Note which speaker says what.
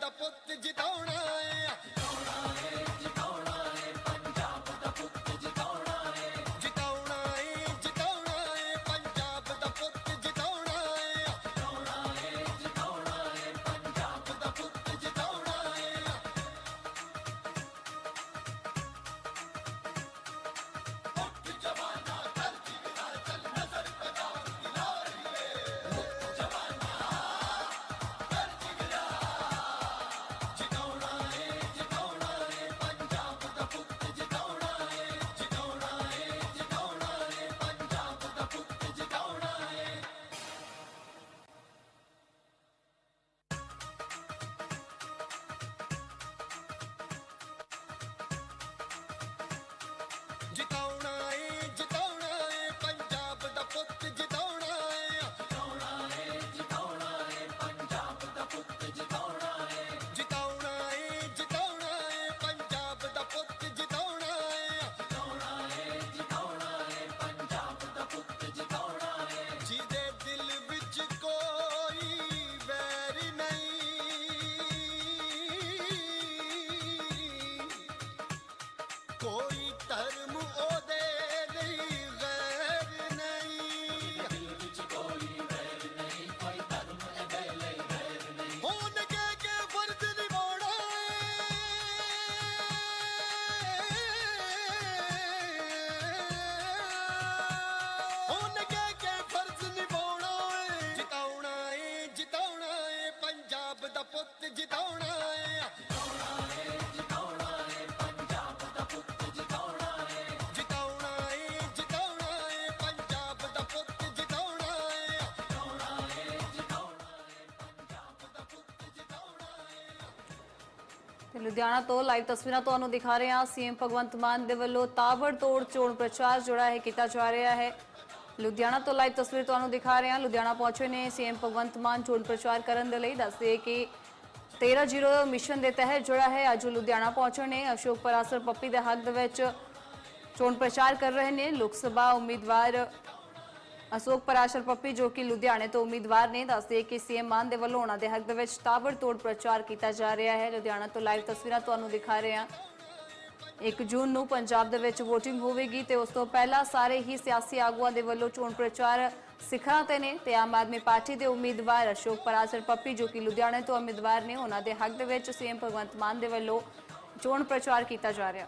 Speaker 1: ਦਾ ਪੁੱਤ ਜਿਤਾਉਣਾ ਏ ਜਿਤਾਉਣਾ ਜਿਤਾਉਣਾ ਏ ਦਾ ਪੁੱਤ ਜਿਤਾਉਣਾ ਏ। ਜਿਤਾਉਣਾ ਏ ਜਿਤਾਉਣਾ ਏ, ਪੰਜਾਬ ਦਾ ਪੁੱਤ ਜਿਤਾਉਣਾ ਏ।
Speaker 2: ਤੇ ਲੁਧਿਆਣਾ ਤੋਂ ਲਾਈਵ ਤਸਵੀਰਾਂ ਤੁਹਾਨੂੰ ਦਿਖਾ ਰਹੇ ਹਾਂ। ਸੀਐਮ ਭਗਵੰਤ ਮਾਨ ਦੇ ਵੱਲੋਂ ਤਾਬੜਤੋੜ ਚੋਣ ਪ੍ਰਚਾਰ ਜਿਹੜਾ ਹੈ ਕੀਤਾ ਜਾ ਰਿਹਾ ਹੈ। ਲੁਧਿਆਣਾ ਤੋਂ ਲਾਈਵ ਤਸਵੀਰ ਤੁਹਾਨੂੰ ਦਿਖਾ ਰਹੇ ਹਾਂ। ਲੁਧਿਆਣਾ ਪਹੁੰਚੇ ਨੇ ਸੀਐਮ ਭਗਵੰਤ ਮਾਨ ਚੋਣ ਪ੍ਰਚਾਰ ਕਰਨ ਦੇ ਲਈ। ਦੱਸਦੇ ਕਿ 13-0 ਮਿਸ਼ਨ ਦੇ ਤਹਿਤ ਜਿਹੜਾ ਹੈ। ਅੱਜ ਲੁਧਿਆਣਾ ਪਹੁੰਚੇ ਨੇ ਅਸ਼ੋਕ ਪਰਾਸਰ ਪੱਪੀ ਦੇ ਹੱਕ ਦੇ ਵਿੱਚ ਚੋਣ ਪ੍ਰਚਾਰ ਕਰ ਰਹੇ ਨੇ। ਲੋਕ ਸਭਾ ਉਮੀਦਵਾਰ ਅਸ਼ੋਕ ਪਰਾਸ਼ਰ ਪੱਪੀ ਜੋ ਕਿ ਲੁਧਿਆਣੇ ਤੋਂ ਉਮੀਦਵਾਰ ਨੇ, ਦੱਸਦੇ ਕਿ ਸੀਐਮ ਮਾਨ ਦੇ ਵੱਲੋਂ ਉਹਨਾਂ ਦੇ ਹੱਕ ਦੇ ਵਿੱਚ ਤਾਬੜ ਤੋੜ ਪ੍ਰਚਾਰ ਕੀਤਾ ਜਾ ਰਿਹਾ ਹੈ। ਲੁਧਿਆਣਾ ਤੋਂ ਲਾਈਵ ਤਸਵੀਰਾਂ ਤੁਹਾਨੂੰ ਦਿਖਾ ਰਹੇ ਹਾਂ। 1 ਜੂਨ ਨੂੰ ਪੰਜਾਬ ਦੇ ਵਿੱਚ VOTING ਹੋਵੇਗੀ ਤੇ ਉਸ ਤੋਂ ਪਹਿਲਾਂ ਸਾਰੇ ਹੀ ਸਿਆਸੀ ਆਗੂਆਂ ਦੇ ਵੱਲੋਂ ਚੋਣ ਪ੍ਰਚਾਰ ਸਿਖਰਾਂ ਤੇ ਨੇ ਤੇ ਆਮ ਆਦਮੀ ਪਾਰਟੀ ਦੇ ਉਮੀਦਵਾਰ ਅਸ਼ੋਕ ਪਰਾਸ਼ਰ ਪੱਪੀ, ਜੋ ਕਿ ਲੁਧਿਆਣੇ ਤੋਂ ਉਮੀਦਵਾਰ ਨੇ, ਉਹਨਾਂ ਦੇ ਹੱਕ ਦੇ ਵਿੱਚ ਸੀਐਮ ਭਗਵੰਤ ਮਾਨ ਦੇ ਵੱਲੋਂ ਚੋਣ ਪ੍ਰਚਾਰ ਕੀਤਾ ਜਾ ਰਿਹਾ।